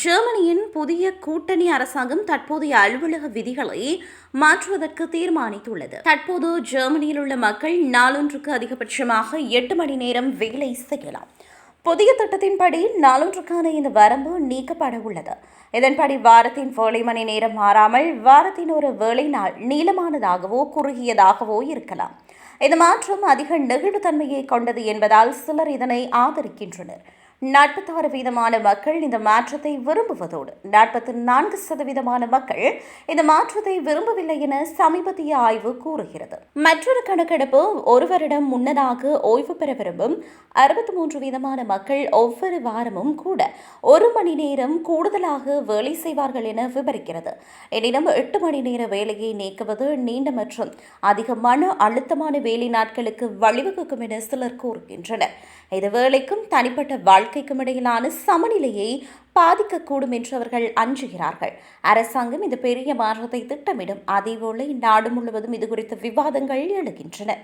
ஜெர்மனியின் புதிய கூட்டணி அரசாங்கம் தற்போதைய அலுவலக விதிகளை மாற்றுவதற்கு தீர்மானித்துள்ளது. தற்போது ஜெர்மனியில் உள்ள மக்கள் நாளொன்றுக்கு அதிகபட்சமாக எட்டு மணி நேரம் வேலை செய்யலாம். புதிய திட்டத்தின்படி நாளொன்றுக்கான இந்த வரம்பு நீக்கப்பட உள்ளது. இதன்படி வாரத்தின் வேலை மணி நேரம் மாறாமல் வாரத்தின் ஒரு வேலை நாள் நீளமானதாகவோ குறுகியதாகவோ இருக்கலாம். இந்த மாற்றம் அதிக நெகிழ்வுத்தன்மையை கொண்டது என்பதால் சிலர் இதனை ஆதரிக்கின்றனர். நாற்பத்தாறு வீதமான மக்கள் இந்த மாற்றத்தை விரும்புவதோடு நாற்பத்தி நான்கு சதவீதமான மக்கள் இந்த மாற்றத்தை விரும்பவில்லை என சமீபத்திய ஆய்வு கூறுகிறது. மற்றொரு கணக்கெடுப்பு ஒரு வருடம் முன்னதாக ஓய்வு பெற விரும்பும் அறுபத்தி மூன்று வீதமான மக்கள் ஒவ்வொரு வாரமும் கூட ஒரு மணி நேரம் கூடுதலாக வேலை செய்வார்கள் என விவரிக்கிறது. எனினும் எட்டு மணி நேர வேலையை நீக்குவது நீண்ட மற்றும் அதிக மன அழுத்தமான வேலை நாட்களுக்கு வழிவகுக்கும் என சிலர் கூறுகின்றனர். இது வேலைக்கும் தனிப்பட்ட வாழ்க்கை வாழ்க்கைக்கும் இடையிலான சமநிலையை பாதிக்கக்கூடும் என்று அவர்கள் அஞ்சுகிறார்கள். அரசாங்கம் இந்த பெரிய மாற்றத்தை திட்டமிடும். அதேபோல நாடு முழுவதும் இது குறித்த விவாதங்கள் எழுகின்றன.